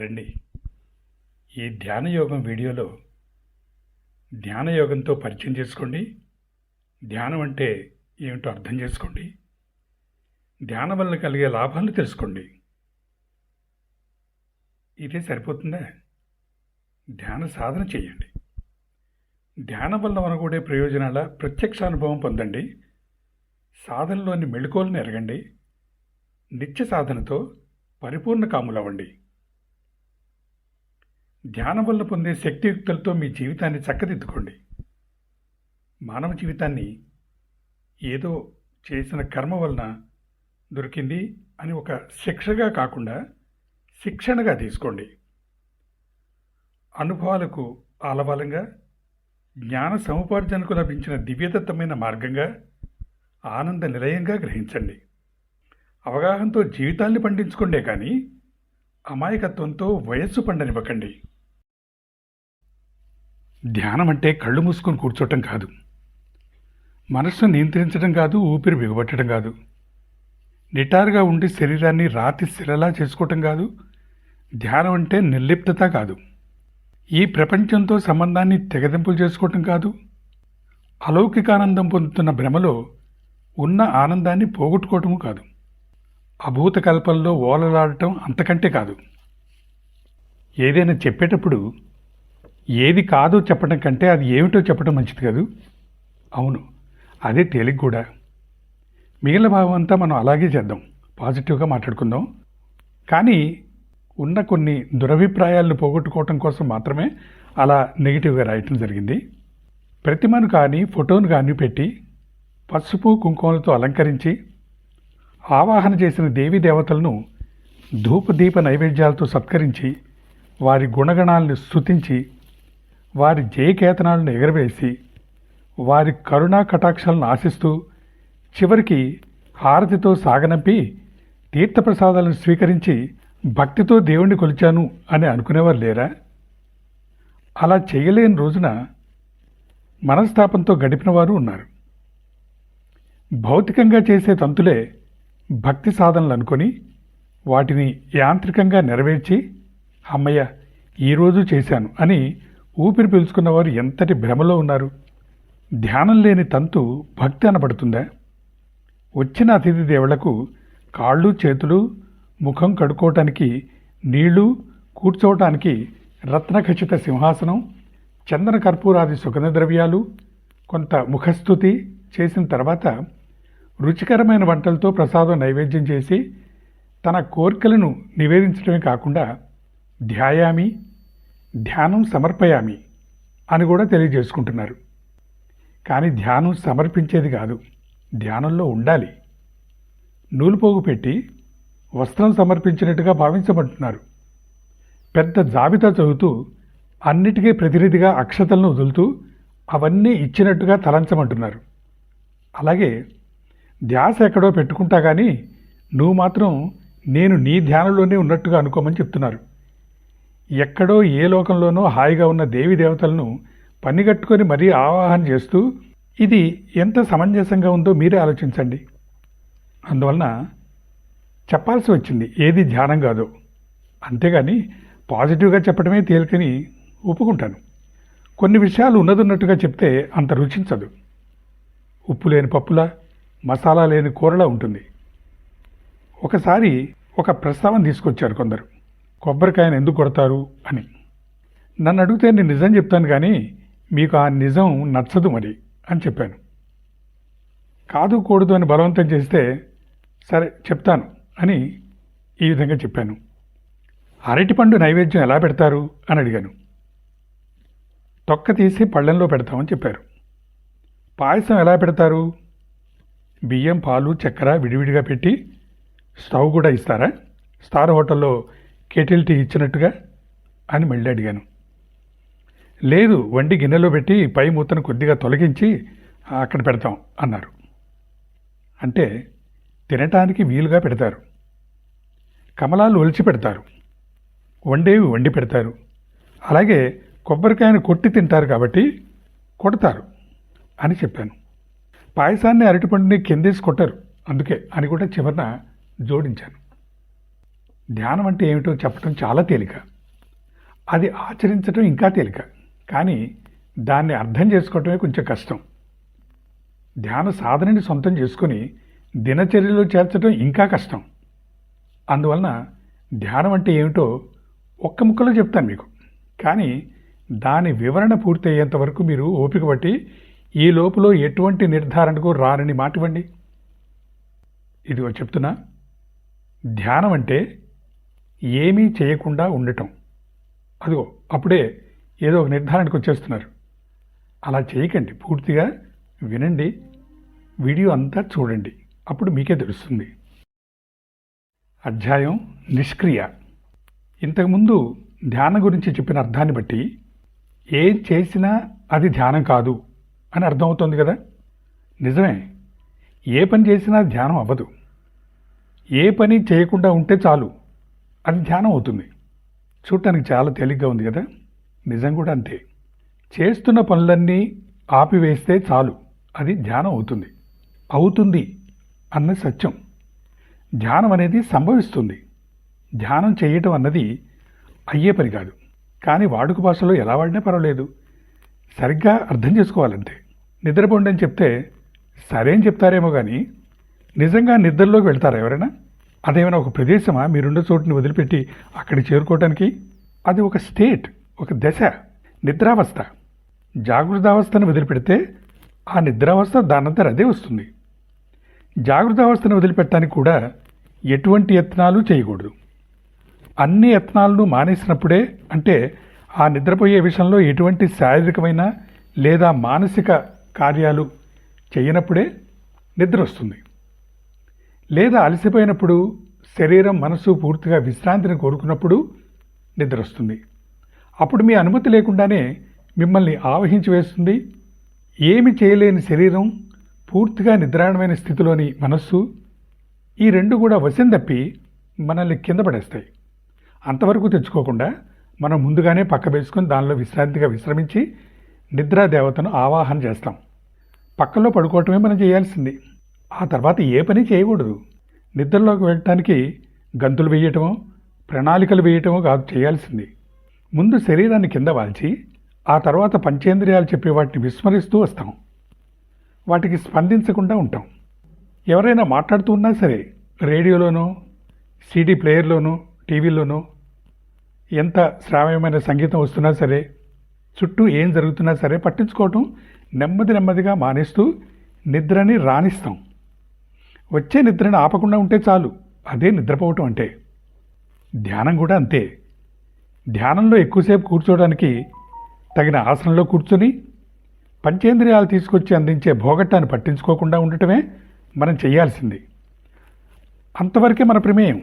రండి. ఈ ధ్యాన యోగం వీడియోలో ధ్యాన యోగంతో పరిచయం చేసుకోండి. ధ్యానం అంటే ఏమిటో అర్థం చేసుకోండి. ధ్యానం వల్ల కలిగే లాభాలను తెలుసుకోండి. ఇదే సరిపోతుందా? ధ్యాన సాధన చేయండి. ధ్యానం వల్ల మనకూడే ప్రయోజనాల ప్రత్యక్ష అనుభవం పొందండి. సాధనలోని మెళుకోలను ఎరగండి. నిత్య సాధనతో పరిపూర్ణ కాములవ్వండి. ధ్యానం వల్ల పొందే శక్తియుక్తులతో మీ జీవితాన్ని చక్కదిద్దుకోండి. మానవ జీవితాన్ని ఏదో చేసిన కర్మ వలన దొరికింది అని ఒక శిక్షగా కాకుండా శిక్షణగా తీసుకోండి. అనుభవాలకు ఆలవాలంగా జ్ఞాన సముపార్జనకు లభించిన దివ్యదత్తమైన మార్గంగా ఆనంద నిలయంగా గ్రహించండి. అవగాహనతో జీవితాన్ని పండించుకోండే కానీ అమాయకత్వంతో వయస్సు పండనివ్వకండి. ధ్యానం అంటే కళ్ళు మూసుకొని కూర్చోటం కాదు. మనస్సును నియంత్రించడం కాదు ఊపిరి బిగబట్టడం కాదు. నిటారుగా ఉండి శరీరాన్ని రాతి శిలలా చేసుకోవటం కాదు ధ్యానం అంటే నిర్లిప్తత కాదు. ఈ ప్రపంచంతో సంబంధాన్ని తెగదింపులు చేసుకోవటం కాదు. అలౌకికానందం పొందుతున్న భ్రమలో ఉన్న ఆనందాన్ని పోగొట్టుకోవటము కాదు. అభూత కల్పంలో ఓలలాడటం అంతకంటే కాదు. ఏదైనా చెప్పేటప్పుడు ఏది కాదో చెప్పడం కంటే అది ఏమిటో చెప్పడం మంచిది కాదు. అవును అదే తేలిక కూడా. మిగిలిన భావం అంతా మనం అలాగే చేద్దాం. పాజిటివ్గా మాట్లాడుకుందాం. కానీ ఉన్న కొన్ని దురభిప్రాయాలను పోగొట్టుకోవటం కోసం మాత్రమే అలా నెగిటివ్గా రాయటం జరిగింది. ప్రతిమను కానీ ఫోటోను కానీ పెట్టి పసుపు కుంకుమలతో అలంకరించి ఆవాహన చేసిన దేవీ దేవతలను ధూపదీప నైవేద్యాలతో సత్కరించి వారి గుణగణాలను స్థుతించి వారి జయకేతనాలను ఎగరవేసి వారి కరుణా కటాక్షాలను ఆశిస్తూ చివరికి హారతితో సాగనంపి తీర్థప్రసాదాలను స్వీకరించి భక్తితో దేవుణ్ణి కొలిచాను అని అనుకునేవారు లేరా? అలా చేయలేని రోజున మనస్తాపంతో గడిపిన వారు ఉన్నారు. భౌతికంగా చేసే తంతులే భక్తి సాధనలు అనుకొని వాటిని యాంత్రికంగా నెరవేర్చి అమ్మయ్య ఈరోజు చేశాను అని ఊపిరి పీల్చుకున్నవారు ఎంతటి భ్రమలో ఉన్నారు? ధ్యానం లేని తంతు భక్తి అనబడుతుందా? వచ్చిన అతిథి దేవుళ్ళకు కాళ్ళు చేతులు ముఖం కడుక్కోవటానికి నీళ్ళు కూర్చోవటానికి రత్నఖచిత సింహాసనం చందన కర్పూరాది సుగంధ ద్రవ్యాలు కొంత ముఖస్థుతి చేసిన తర్వాత రుచికరమైన వంటలతో ప్రసాదం నైవేద్యం చేసి తన కోరికలను నివేదించడమే కాకుండా ధ్యాయామి ధ్యానం సమర్పయామి అని కూడా తెలియజేసుకుంటున్నారు. కానీ ధ్యానం సమర్పించేది కాదు. ధ్యానంలో ఉండాలి. నూలుపోగు పెట్టి వస్త్రం సమర్పించినట్టుగా భావించమంటున్నారు. పెద్ద జాబితా చదువుతూ అన్నిటికీ ప్రతినిధిగా అక్షతలను వదులుతూ అవన్నీ ఇచ్చినట్టుగా తలంచమంటున్నారు. అలాగే ధ్యాస ఎక్కడో పెట్టుకుంటా కానీ నువ్వు మాత్రం నేను నీ ధ్యానంలోనే ఉన్నట్టుగా అనుకోమని చెప్తున్నారు. ఎక్కడో ఏ లోకంలోనో హాయిగా ఉన్న దేవి దేవతలను పనిగట్టుకొని మరీ ఆవాహన చేస్తూ ఇది ఎంత సమంజసంగా ఉందో మీరే ఆలోచించండి. అందువలన చెప్పాల్సి వచ్చింది ఏది ధ్యానం కాదో. అంతేగాని పాజిటివ్గా చెప్పడమే తేలికని ఒప్పుకుంటాను. కొన్ని విషయాలు ఉన్నదున్నట్టుగా చెప్తే అంత రుచించదు. ఉప్పు లేని పప్పులా మసాలా లేని కూరలా ఉంటుంది. ఒకసారి ఒక ప్రస్తావన తీసుకొచ్చారు కొందరు. కొబ్బరికాయను ఎందుకు కొడతారు అని. నన్ను అడిగితే నేను నిజం చెప్తాను కానీ మీకు ఆ నిజం నచ్చదు మరి అని చెప్పాను. కాదు కూడదు అని బలవంతం చేస్తే సరే చెప్తాను అని ఈ విధంగా చెప్పాను. అరటిపండు నైవేద్యం ఎలా పెడతారు అని అడిగాను. తొక్క తీసి పళ్ళెంలో పెడతామని చెప్పారు. పాయసం ఎలా పెడతారు? బియ్యం పాలు చక్కెర విడివిడిగా పెట్టి స్టవ్ కూడా ఇస్తారా? స్టార్ హోటల్లో కెటిల్ టీ ఇచ్చినట్టుగా అని మళ్ళీ అడిగాను. లేదు వండి గిన్నెలో పెట్టి పై మూతను కొద్దిగా తొలగించి అక్కడ పెడతాం అన్నారు. అంటే తినటానికి వీలుగా పెడతారు. కమలాలు ఒలిచి పెడతారు. వండేవి వండి పెడతారు. అలాగే కొబ్బరికాయను కొట్టి తింటారు కాబట్టి కొడతారు అని చెప్పాను. పాయసాన్ని అరటిపండుని కిందేసి కొట్టారు. అందుకే అని కూడా చివరన జోడించాను. ధ్యానం అంటే ఏమిటో చెప్పడం చాలా తేలిక. అది ఆచరించడం ఇంకా తేలిక. కానీ దాన్ని అర్థం చేసుకోవటమే కొంచెం కష్టం. ధ్యాన సాధనని సొంతం చేసుకుని దినచర్యలో చేర్చడం ఇంకా కష్టం. అందువలన ధ్యానం అంటే ఏమిటో ఒక్క ముక్కలో చెప్తాను మీకు. కానీ దాని వివరణ పూర్తయ్యేంత వరకు మీరు ఓపిక పట్టి ఈ లోపల ఎటువంటి నిర్ధారణకు రారని మాట ఇవ్వండి ఇదిగో చెప్తున్నా. ధ్యానం అంటే ఏమీ చేయకుండా ఉండటం. అదిగో అప్పుడే ఏదో ఒక నిర్ధారణకు వచ్చేస్తున్నారు. అలా చేయకండి పూర్తిగా వినండి వీడియో అంతా చూడండి అప్పుడు మీకే తెలుస్తుంది. అధ్యాయం నిష్క్రియ. ఇంతకుముందు ధ్యానం గురించి చెప్పిన అర్థాన్ని బట్టి ఏం చేసినా అది ధ్యానం కాదు అని అర్థమవుతోంది కదా? నిజమే. ఏ పని చేసినా ధ్యానం అవ్వదు. ఏ పని చేయకుండా ఉంటే చాలు. అది ధ్యానం అవుతుంది. చూడటానికి చాలా తేలిగ్గా ఉంది కదా? నిజం కూడా అంతే. చేస్తున్న పనులన్నీ ఆపివేస్తే చాలు. అది ధ్యానం అవుతుంది. అవుతుంది అన్న సత్యం. ధ్యానం అనేది సంభవిస్తుంది. ధ్యానం చేయటం అన్నది అయ్యే పని కాదు. కానీ వాడుక భాషలో ఎలా వాడినా పర్వాలేదు. సరిగ్గా అర్థం చేసుకోవాలంతే. నిద్రపోండి అని చెప్తే సరే అని చెప్తారేమో కానీ నిజంగా నిద్రలోకి వెళ్తారా ఎవరైనా? అదేమైనా ఒక ప్రదేశమా? మీరుండే చోటుని వదిలిపెట్టి అక్కడికి చేరుకోవడానికి అది ఒక స్టేట్ ఒక దశ నిద్రావస్థ. జాగృతావస్థను వదిలిపెడితే ఆ నిద్రావస్థ దానంతర అదే వస్తుంది. జాగృతావస్థను వదిలిపెట్టడానికి కూడా ఎటువంటి యత్నాలు చేయకూడదు. అన్ని యత్నాలను మానేసినప్పుడే అంటే ఆ నిద్రపోయే విషయంలో ఎటువంటి శారీరకమైన లేదా మానసిక కార్యాలు చేయనప్పుడే నిద్ర వస్తుంది. లేదా అలసిపోయినప్పుడు శరీరం మనసు పూర్తిగా విశ్రాంతిని కోరుకున్నప్పుడు నిద్ర వస్తుంది అప్పుడు మీ అనుమతి లేకుండానే మిమ్మల్ని ఆవహించి వేస్తుంది. ఏమి చేయలేని శరీరం పూర్తిగా నిద్రాణమైన స్థితిలోని మనస్సు ఈ రెండు కూడా వశం తప్పి మనల్ని కింద పడేస్తాయి. అంతవరకు తెచ్చుకోకుండా మనం ముందుగానే పక్క వేసుకొని దానిలో విశ్రాంతిగా విశ్రమించి నిద్రా దేవతను ఆవాహన చేస్తాం. పక్కలో పడుకోవటమే మనం చేయాల్సింది. ఆ తర్వాత ఏ పని చేయకూడదు. నిద్రలోకి వెళ్ళటానికి గంతులు వేయటమో ప్రణాళికలు వేయటమో కాదు చేయాల్సింది. ముందు శరీరాన్ని కింద వాల్చి ఆ తర్వాత పంచేంద్రియాలు చెప్పే వాటిని విస్మరిస్తూ వస్తాం. వాటికి స్పందించకుండా ఉంటాం. ఎవరైనా మాట్లాడుతూ ఉన్నా సరే రేడియోలోనో సీడీ ప్లేయర్లోనో టీవీలోనో ఎంత శ్రావ్యమైన సంగీతం వస్తున్నా సరే చుట్టూ ఏం జరుగుతున్నా సరే పట్టించుకోవటం నెమ్మది నెమ్మదిగా మానేస్తూ నిద్రని రాణిస్తాం. వచ్చే నిద్రని ఆపకుండా ఉంటే చాలు. అదే నిద్రపోవటం అంటే. ధ్యానం కూడా అంతే. ధ్యానంలో ఎక్కువసేపు కూర్చోవడానికి తగిన ఆసనంలో కూర్చొని పంచేంద్రియాలు తీసుకొచ్చి అందించే భోగట్టాన్ని పట్టించుకోకుండా ఉండటమే మనం చేయాల్సింది. అంతవరకే మన ప్రమేయం.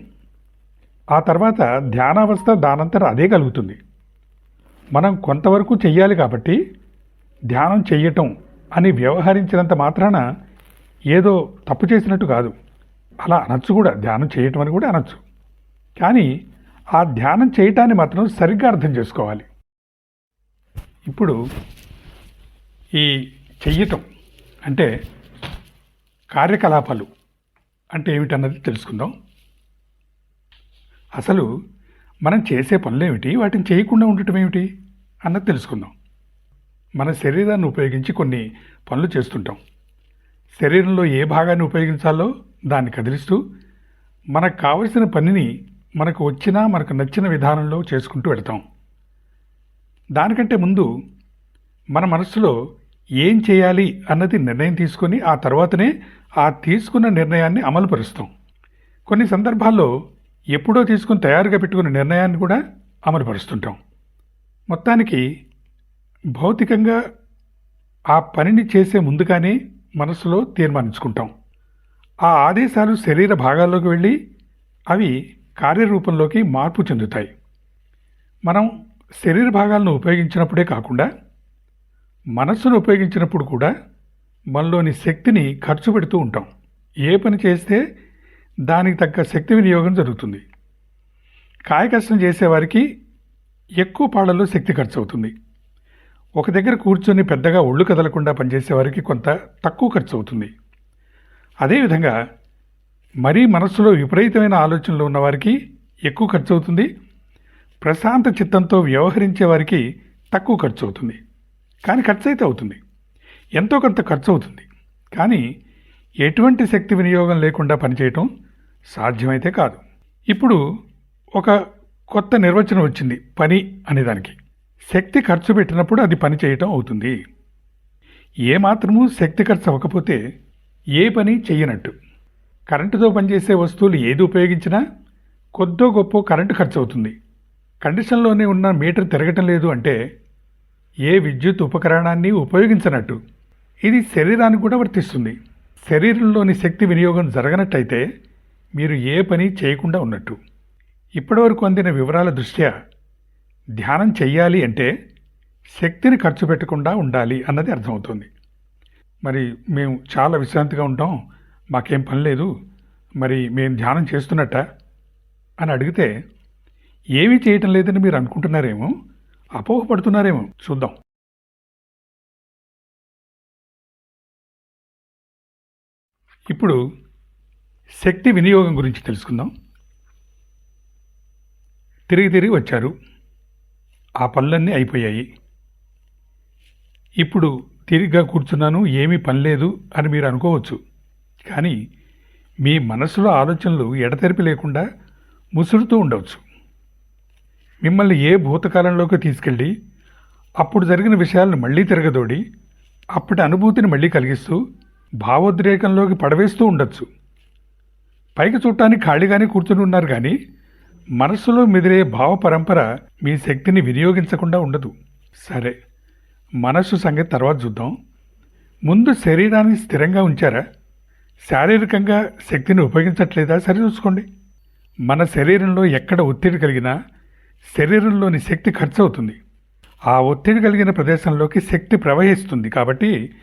ఆ తర్వాత ధ్యానావస్థ దానంతర అదే కలుగుతుంది. మనం కొంతవరకు చెయ్యాలి కాబట్టి ధ్యానం చెయ్యటం అని వ్యవహరించినంత మాత్రాన ఏదో తప్పు చేసినట్టు కాదు. అలా అనొచ్చు కూడా. ధ్యానం చేయటం అని కూడా అనొచ్చు. కానీ ఆ ధ్యానం చేయటాన్ని మాత్రం సరిగ్గా అర్థం చేసుకోవాలి. ఇప్పుడు ఈ చెయ్యటం అంటే కార్యకలాపాలు అంటే ఏమిటన్నది తెలుసుకుందాం. అసలు మనం చేసే పనులేమిటి? వాటిని చేయకుండా ఉండటం ఏమిటి? అన్నది తెలుసుకుందాం. మన శరీరాన్ని ఉపయోగించి కొన్ని పనులు చేస్తుంటాం. శరీరంలో ఏ భాగాన్ని ఉపయోగించాలో దాన్ని కదిలిస్తూ మనకు కావలసిన పనిని మనకు వచ్చిన మనకు నచ్చిన విధానంలో చేసుకుంటూ వెళతాం. దానికంటే ముందు మన మనసులో ఏం చేయాలి అన్నది నిర్ణయం తీసుకొని ఆ తర్వాతనే ఆ తీసుకున్న నిర్ణయాన్ని అమలుపరుస్తాం. కొన్ని సందర్భాల్లో ఎప్పుడో తీసుకుని తయారుగా పెట్టుకున్న నిర్ణయాన్ని కూడా అమలుపరుస్తుంటాం. మొత్తానికి భౌతికంగా ఆ పనిని చేసే ముందుగానే మనసులో తీర్మానించుకుంటాం. ఆ ఆదేశాలు శరీర భాగాల్లోకి వెళ్ళి అవి కార్యరూపంలోకి మార్పు చెందుతాయి. మనం శరీర భాగాలను ఉపయోగించినప్పుడే కాకుండా మనస్సును ఉపయోగించినప్పుడు కూడా మనలోని శక్తిని ఖర్చు పెడుతూ ఉంటాం. ఏ పని చేస్తే దానికి తగ్గ శక్తి వినియోగం జరుగుతుంది. కాయకష్టం చేసేవారికి ఎక్కువ పాళ్ళలో శక్తి ఖర్చు అవుతుంది ఒక దగ్గర కూర్చొని పెద్దగా ఒళ్ళు కదలకుండా పనిచేసేవారికి కొంత తక్కువ ఖర్చు అవుతుంది. అదేవిధంగా మరీ మనస్సులో విపరీతమైన ఆలోచనలు ఉన్నవారికి ఎక్కువ ఖర్చు అవుతుంది. ప్రశాంత చిత్తంతో వ్యవహరించే వారికి తక్కువ ఖర్చు అవుతుంది. కానీ ఖర్చు అయితే అవుతుంది. ఎంతో కొంత ఖర్చు అవుతుంది. కానీ ఎటువంటి శక్తి వినియోగం లేకుండా పనిచేయటం సాధ్యమైతే కాదు. ఇప్పుడు ఒక కొత్త నిర్వచనం వచ్చింది పని అనేదానికి. శక్తి ఖర్చు పెట్టినప్పుడు అది పని చేయటం అవుతుంది. ఏమాత్రము శక్తి ఖర్చు అవ్వకపోతే ఏ పని చెయ్యనట్టు. కరెంటుతో పనిచేసే వస్తువులు ఏది ఉపయోగించినా కొద్దో గొప్ప కరెంటు ఖర్చు అవుతుంది. కండిషన్లోనే ఉన్న మీటర్ తిరగటం లేదు అంటే ఏ విద్యుత్ ఉపకరణాన్ని ఉపయోగించనట్టు. ఇది శరీరానికి కూడా వర్తిస్తుంది. శరీరంలోని శక్తి వినియోగం జరగనట్టయితే మీరు ఏ పని చేయకుండా ఉన్నట్టు. ఇప్పటివరకు అందిన వివరాల దృష్ట్యా ధ్యానం చెయ్యాలి అంటే శక్తిని ఖర్చు పెట్టకుండా ఉండాలి అన్నది అర్థమవుతుంది. మరి మేము చాలా విశ్రాంతిగా ఉంటాం మాకేం పని లేదు మరి మేము ధ్యానం చేస్తున్నట్ట అని అడిగితే ఏమీ చేయటం లేదని మీరు అనుకుంటున్నారేమో అపోహపడుతున్నారేమో చూద్దాం. ఇప్పుడు శక్తి వినియోగం గురించి తెలుసుకుందాం. తిరిగి తిరిగి వచ్చారు. ఆ పనులన్నీ అయిపోయాయి. ఇప్పుడు తిరిగ్గా కూర్చున్నాను ఏమీ పని లేదు అని మీరు అనుకోవచ్చు. కానీ మీ మనసులో ఆలోచనలు ఎడతెరిపి లేకుండా ముసురుతూ ఉండవచ్చు. మిమ్మల్ని ఏ భూతకాలంలోకి తీసుకెళ్ళి అప్పుడు జరిగిన విషయాలను మళ్ళీ తిరగదోడి అప్పటి అనుభూతిని మళ్ళీ కలిగిస్తూ భావోద్రేకంలోకి పడవేస్తూ ఉండొచ్చు. పైకి చూడటానికి ఖాళీగానే కూర్చుని ఉన్నారు కానీ మనస్సులో మెదిరే భావ పరంపర మీ శక్తిని వినియోగించకుండా ఉండదు. సరే మనస్సు సంగతి తర్వాత చూద్దాం. ముందు శరీరాన్ని స్థిరంగా ఉంచారా? శారీరకంగా శక్తిని ఉపయోగించట్లేదా? సరి చూసుకోండి. మన శరీరంలో ఎక్కడ ఒత్తిడి కలిగినా శరీరంలోని శక్తి ఖర్చు అవుతుంది ఆ ఒత్తిడి కలిగిన ప్రదేశంలోకి శక్తి ప్రవహిస్తుంది కాబట్టి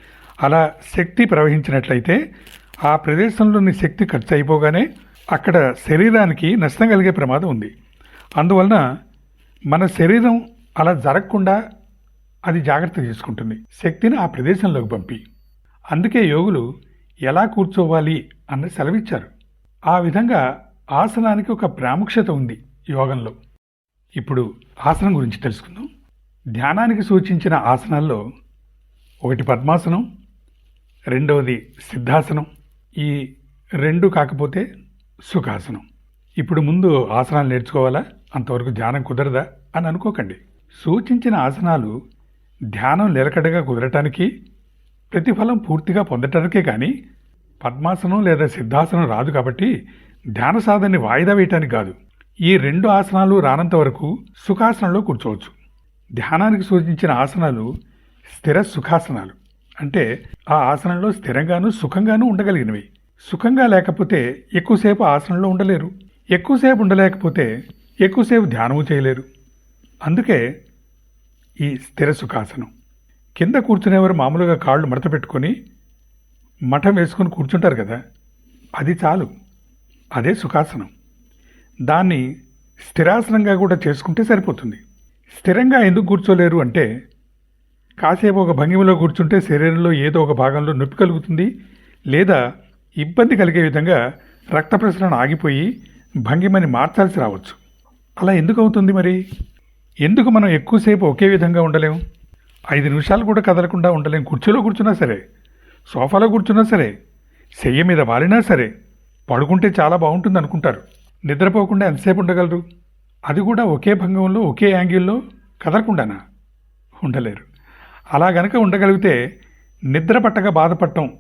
అలా శక్తి ప్రవహించినట్లయితే ఆ ప్రదేశంలోని శక్తి ఖర్చు అయిపోగానే అక్కడ శరీరానికి నష్టం కలిగే ప్రమాదం ఉంది. అందువలన మన శరీరం అలా జరగకుండా అది జాగ్రత్త తీసుకుంటుంది. శక్తిని ఆ ప్రదేశంలోకి పంపి. అందుకే యోగులు ఎలా కూర్చోవాలి అన్న సెలవిచ్చారు. ఆ విధంగా ఆసనానికి ఒక ప్రాముఖ్యత ఉంది యోగంలో. ఇప్పుడు ఆసనం గురించి తెలుసుకుందాం. ధ్యానానికి సూచించిన ఆసనాల్లో ఒకటి పద్మాసనం రెండవది సిద్ధాసనం. ఈ రెండు కాకపోతే సుఖాసనం. ఇప్పుడు ముందు ఆసనాలు నేర్చుకోవాలా? అంతవరకు ధ్యానం కుదరదా? అని అనుకోకండి. సూచించిన ఆసనాలు ధ్యానం నిలకడగా కుదరటానికి ప్రతిఫలం పూర్తిగా పొందటానికే కానీ పద్మాసనం లేదా సిద్ధాసనం రాదు కాబట్టి ధ్యాన సాధనని వాయిదా వేయటానికి కాదు. ఈ రెండు ఆసనాలు రానంత వరకు సుఖాసనంలో కూర్చోవచ్చు. ధ్యానానికి సూచించిన ఆసనాలు స్థిర సుఖాసనాలు. అంటే ఆ ఆసనంలో స్థిరంగాను సుఖంగాను ఉండగలిగినవి. సుఖంగా లేకపోతే ఎక్కువసేపు ఆసనంలో ఉండలేరు. ఎక్కువసేపు ఉండలేకపోతే ఎక్కువసేపు ధ్యానము చేయలేరు. అందుకే ఈ స్థిర సుఖాసనం. కింద కూర్చునేవారు మామూలుగా కాళ్ళు మడత పెట్టుకొని మఠం వేసుకొని కూర్చుంటారు కదా. అది చాలు. అదే సుఖాసనం. దాన్ని స్థిరాసనంగా కూడా చేసుకుంటే సరిపోతుంది. స్థిరంగా ఎందుకు కూర్చోలేరు అంటే కాసేపు ఒక భంగిమలో కూర్చుంటే శరీరంలో ఏదో ఒక భాగంలో నొప్పి కలుగుతుంది లేదా ఇబ్బంది కలిగే విధంగా రక్త ప్రసరణ ఆగిపోయి భంగిమని మార్చాల్సి రావచ్చు. అలా ఎందుకు అవుతుంది మరి? ఎందుకు మనం ఎక్కువసేపు ఒకే విధంగా ఉండలేము ఐదు నిమిషాలు కూడా కదలకుండా ఉండలేం. కుర్చీలో కూర్చున్నా సరే సోఫాలో కూర్చున్నా సరే చెయ్య మీద వాలినా సరే పడుకుంటే చాలా బాగుంటుంది అనుకుంటారు. నిద్రపోకుండా ఎంతసేపు ఉండగలరు? అది కూడా ఒకే భంగంలో ఒకే యాంగిల్లో కదలకుండానా? ఉండలేరు. అలా గనక ఉండగలిగితే నిద్ర పట్టక బాధపడటం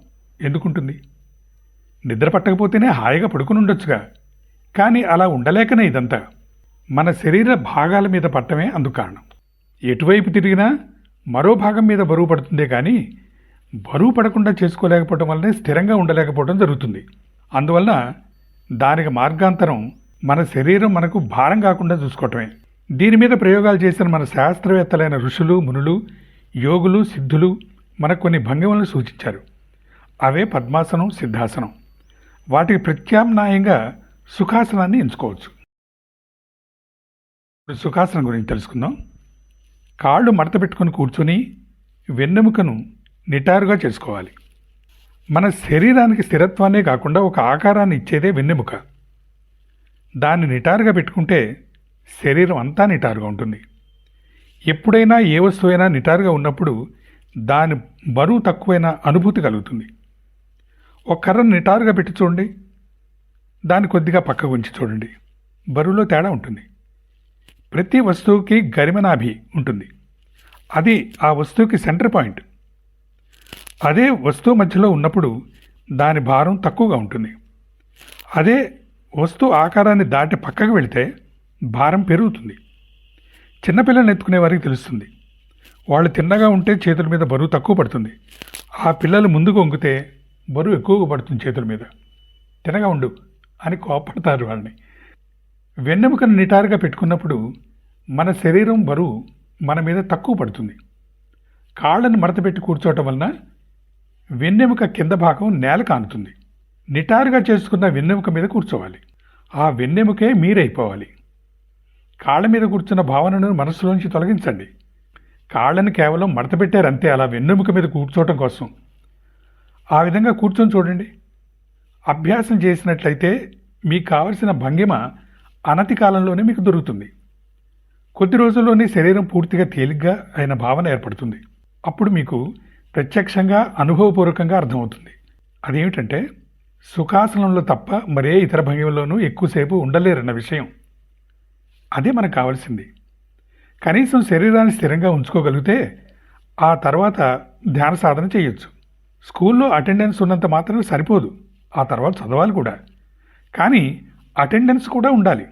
ఎందుకుంటుంది? నిద్ర పట్టకపోతేనే హాయిగా పడుకుని ఉండొచ్చుగా. కానీ అలా ఉండలేకనే ఇదంతా. మన శరీర భాగాల మీద పట్టమే అందుకు కారణం. ఎటువైపు తిరిగినా మరో భాగం మీద బరువు పడుతుందే కానీ బరువు పడకుండా చేసుకోలేకపోవడం వల్లనే స్థిరంగా ఉండలేకపోవడం జరుగుతుంది. అందువలన దానికి మార్గాంతరం మన శరీరం మనకు భారం కాకుండా చూసుకోవటమే. దీని మీద ప్రయోగాలు చేసిన మన శాస్త్రవేత్తలైన ఋషులు మునులు యోగులు సిద్ధులు మనకు కొన్ని భంగిమలను సూచించారు. అవే పద్మాసనం సిద్ధాసనం. వాటికి ప్రత్యామ్నాయంగా సుఖాసనాన్ని ఎంచుకోవచ్చు. ఇప్పుడు సుఖాసనం గురించి తెలుసుకుందాం. కాళ్ళు మడత పెట్టుకుని కూర్చొని వెన్నెముకను నిటారుగా చేసుకోవాలి. మన శరీరానికి స్థిరత్వాన్నే కాకుండా ఒక ఆకారాన్ని ఇచ్చేదే వెన్నెముక. దాన్ని నిటారుగా పెట్టుకుంటే శరీరం అంతా నిటారుగా ఉంటుంది. ఎప్పుడైనా ఏ వస్తువైనా నిటారుగా ఉన్నప్పుడు దాని బరువు తక్కువైన అనుభూతి కలుగుతుంది. ఒక కర్రను నిటారుగా పెట్టి చూడండి. దాన్ని కొద్దిగా పక్కకు ఉంచి చూడండి. బరువులో తేడా ఉంటుంది. ప్రతి వస్తువుకి గరిమనాభి ఉంటుంది. అది ఆ వస్తువుకి సెంటర్ పాయింట్. అదే వస్తువు మధ్యలో ఉన్నప్పుడు దాని భారం తక్కువగా ఉంటుంది. అదే వస్తువు ఆకారాన్ని దాటి పక్కకు వెళితే భారం పెరుగుతుంది. చిన్నపిల్లల్ని ఎత్తుకునే వారికి తెలుస్తుంది. వాళ్ళు తిన్నగా ఉంటే చేతుల మీద బరువు తక్కువ పడుతుంది. ఆ పిల్లలు ముందుకు వంగితే బరువు ఎక్కువగా పడుతుంది చేతుల మీద. తినగా ఉండు అని కోపడతారు వాళ్ళని. వెన్నెముకను నిటారుగా పెట్టుకున్నప్పుడు మన శరీరం బరువు మన మీద తక్కువ పడుతుంది. కాళ్ళను మడతపెట్టి కూర్చోవటం వలన వెన్నెముక కింద భాగం నేల కానుతుంది. నిటారుగా చేసుకున్న వెన్నెముక మీద కూర్చోవాలి. ఆ వెన్నెముకే మీరైపోవాలి. కాళ్ళ మీద కూర్చున్న భావనను మనసులోంచి తొలగించండి. కాళ్ళని కేవలం మడతపెట్టారంతే అలా వెన్నెముక మీద కూర్చోవటం కోసం ఆ విధంగా కూర్చొని చూడండి. అభ్యాసం చేసినట్లయితే మీకు కావలసిన భంగిమ అనతి కాలంలోనే మీకు దొరుకుతుంది. కొద్ది రోజుల్లోనే శరీరం పూర్తిగా తేలిగ్గా అయిన భావన ఏర్పడుతుంది. అప్పుడు మీకు ప్రత్యక్షంగా అనుభవపూర్వకంగా అర్థమవుతుంది. అదేమిటంటే సుఖాసనంలో తప్ప మరే ఇతర భంగిమలోనూ ఎక్కువసేపు ఉండలేరన్న విషయం. అదే మనకు కావాల్సింది. కనీసం శరీరాన్ని స్థిరంగా ఉంచుకోగలిగితే ఆ తర్వాత ధ్యాన సాధన చేయొచ్చు. స్కూల్లో అటెండెన్స్ ఉన్నంత మాత్రం సరిపోదు. ఆ తర్వాత చదవాలి కూడా. కానీ అటెండెన్స్ కూడా ఉండాలి.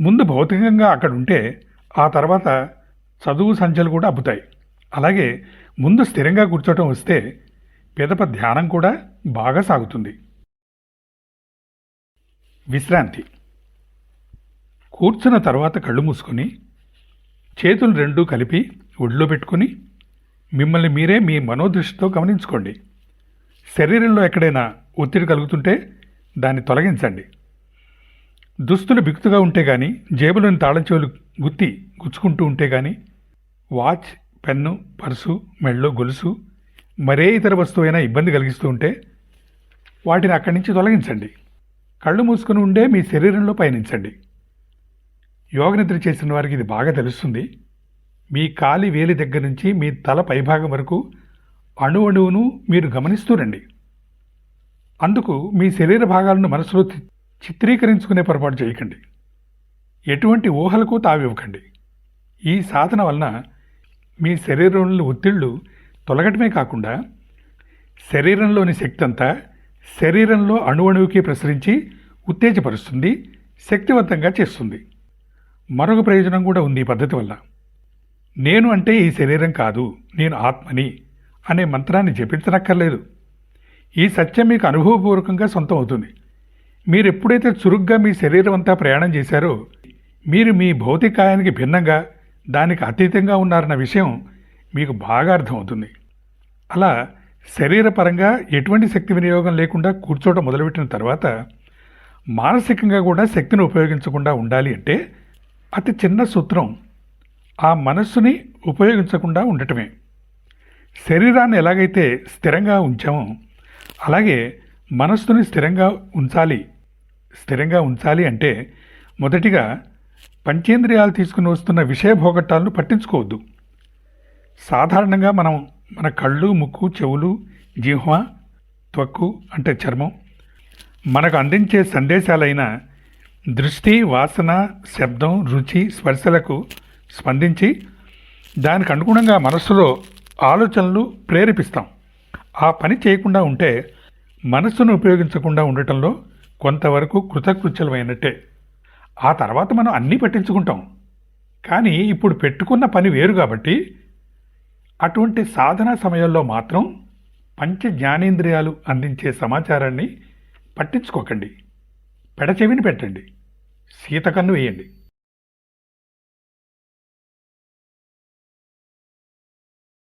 ముందు భౌతికంగా అక్కడ ఉంటే ఆ తర్వాత చదువు సంఖ్యలు కూడా అబ్బుతాయి. అలాగే ముందు స్థిరంగా కూర్చోటం వస్తే పిదప ధ్యానం కూడా బాగా సాగుతుంది. విశ్రాంతి. కూర్చున్న తర్వాత కళ్ళు మూసుకొని చేతులు రెండూ కలిపి ఒడిలో పెట్టుకొని మిమ్మల్ని మీరే మీ మనోదృష్టితో గమనించుకోండి. శరీరంలో ఎక్కడైనా ఒత్తిడి కలుగుతుంటే దాన్ని తొలగించండి. దుస్తులు బిగుతుగా ఉంటే కానీ జేబులోని తాళం చెవులు గుత్తి గుచ్చుకుంటూ ఉంటే కానీ వాచ్ పెన్ను పర్సు మెళ్ళో గొలుసు మరే ఇతర వస్తువైనా ఇబ్బంది కలిగిస్తూ ఉంటే వాటిని అక్కడి నుంచి తొలగించండి. కళ్ళు మూసుకుని ఉండే మీ శరీరంలో పయనించండి. యోగ నిద్ర చేసిన వారికి ఇది బాగా తెలుస్తుంది. మీ కాలి వేలి దగ్గర నుంచి మీ తల పైభాగం వరకు అణువణువును మీరు గమనిస్తూ రండి. అందుకు మీ శరీర భాగాలను మనసులో చిత్రీకరించుకునే పొరపాటు చేయకండి. ఎటువంటి ఊహలకు తావివ్వకండి. ఈ సాధన వలన మీ శరీరంలో ఒత్తిళ్ళు తొలగటమే కాకుండా శరీరంలోని శక్తి అంతా శరీరంలో అణువణువుకి ప్రసరించి ఉత్తేజపరుస్తుంది శక్తివంతంగా చేస్తుంది. మరొక ప్రయోజనం కూడా ఉంది ఈ పద్ధతి వల్ల. నేను అంటే ఈ శరీరం కాదు నేను ఆత్మని. అనే మంత్రాన్ని జపించనక్కర్లేదు. ఈ సత్యం మీకు అనుభవపూర్వకంగా సొంతం అవుతుంది మీరు ఎప్పుడైతే చురుగ్గా మీ శరీరం అంతా ప్రయాణం చేశారో మీరు మీ భౌతికాయానికి భిన్నంగా దానికి అతీతంగా ఉన్నారన్న విషయం మీకు బాగా అర్థమవుతుంది. అలా శరీరపరంగా ఎటువంటి శక్తి వినియోగం లేకుండా కూర్చోవడం మొదలుపెట్టిన తర్వాత మానసికంగా కూడా శక్తిని ఉపయోగించకుండా ఉండాలి అంటే అతి చిన్న సూత్రం ఆ మనస్సుని ఉపయోగించకుండా ఉండటమే. శరీరాన్ని ఎలాగైతే స్థిరంగా ఉంచామో అలాగే మనస్సుని స్థిరంగా ఉంచాలి. స్థిరంగా ఉంచాలి అంటే మొదటిగా పంచేంద్రియాలు తీసుకుని వస్తున్న విషయ భోగట్టాలను పట్టించుకోవద్దు. సాధారణంగా మనం మన కళ్ళు ముక్కు చెవులు జిహ్వ త్వక్కు అంటే చర్మం మనకు అందించే సందేశాలైన దృష్టి వాసన శబ్దం రుచి స్పర్శలకు స్పందించి దానికి అనుగుణంగా మనస్సులో ఆలోచనలు ప్రేరేపిస్తాం. ఆ పని చేయకుండా ఉంటే మనస్సును ఉపయోగించకుండా ఉండటంలో కొంతవరకు కృతకృత్యలమైనట్టే ఆ తర్వాత మనం అన్నీ పట్టించుకుంటాం. కానీ ఇప్పుడు పెట్టుకున్న పని వేరు కాబట్టి అటువంటి సాధన సమయంలో మాత్రం పంచ జ్ఞానేంద్రియాలు అందించే సమాచారాన్ని పట్టించుకోకండి. పెడచెవిని పెట్టండి. సీతకన్ను వేయండి.